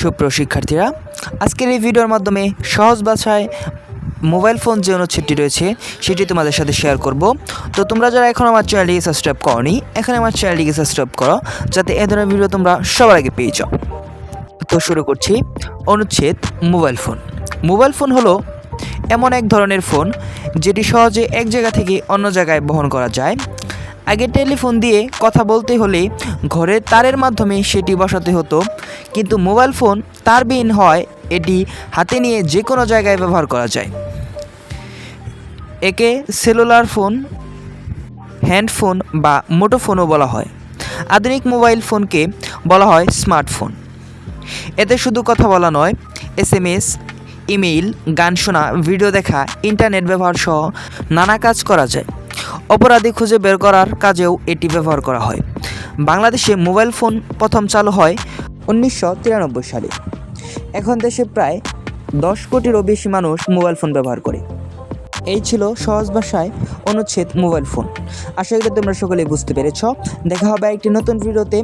সুপ্রিয় শিক্ষার্থীরা, আজকের এই ভিডিওর মাধ্যমে সহজ ভাষায় মোবাইল ফোন যে অনুচ্ছেদটি রয়েছে, সেটি তোমাদের সাথে শেয়ার করব। তো তোমরা যারা এখন আমার চ্যানেলটিকে সাবস্ক্রাইব করনি, এখানে আমার চ্যানেলটিকে সাবস্ক্রাইব করো, যাতে এ ধরনের ভিডিও তোমরা সবার আগে পেয়ে যাও। তো শুরু করছি, অনুচ্ছেদ মোবাইল ফোন। মোবাইল ফোন হলো এমন এক ধরনের ফোন, যেটি সহজে এক জায়গা থেকে অন্য জায়গায় বহন করা যায়। আগে টেলিফোন দিয়ে কথা বলতে হলে ঘরের তারের মাধ্যমে সেটি বসাতে হতো কিন্তু মোবাইল ফোন তারবিহীন হয় এটি হাতে নিয়ে যে কোনো জায়গায় ব্যবহার করা যায়। একে সেলুলার ফোন, হ্যান্ডফোন বা মুঠোফোনও বলা হয়। আধুনিক মোবাইল ফোনকে বলা হয় স্মার্টফোন। এতে শুধু কথা বলা নয় এস এম এস ইমেইল, গান শোনা, ভিডিও দেখা, ইন্টারনেট ব্যবহার সহ নানা কাজ করা যায়। অপরাধী খুঁজে বের করার কাজেও এটি ব্যবহার করা হয়। বাংলাদেশে মোবাইল ফোন প্রথম চালু হয় উনিশশো তিরানব্বই সালে। এখন দেশে প্রায় দশ কোটিরও বেশি মানুষ মোবাইল ফোন ব্যবহার করে। এই ছিল সহজ ভাষায় অনুচ্ছেদ মোবাইল ফোন। আশা করি তোমরা সকলেই বুঝতে পেরেছ। দেখা হবে একটি নতুন ভিডিওতে।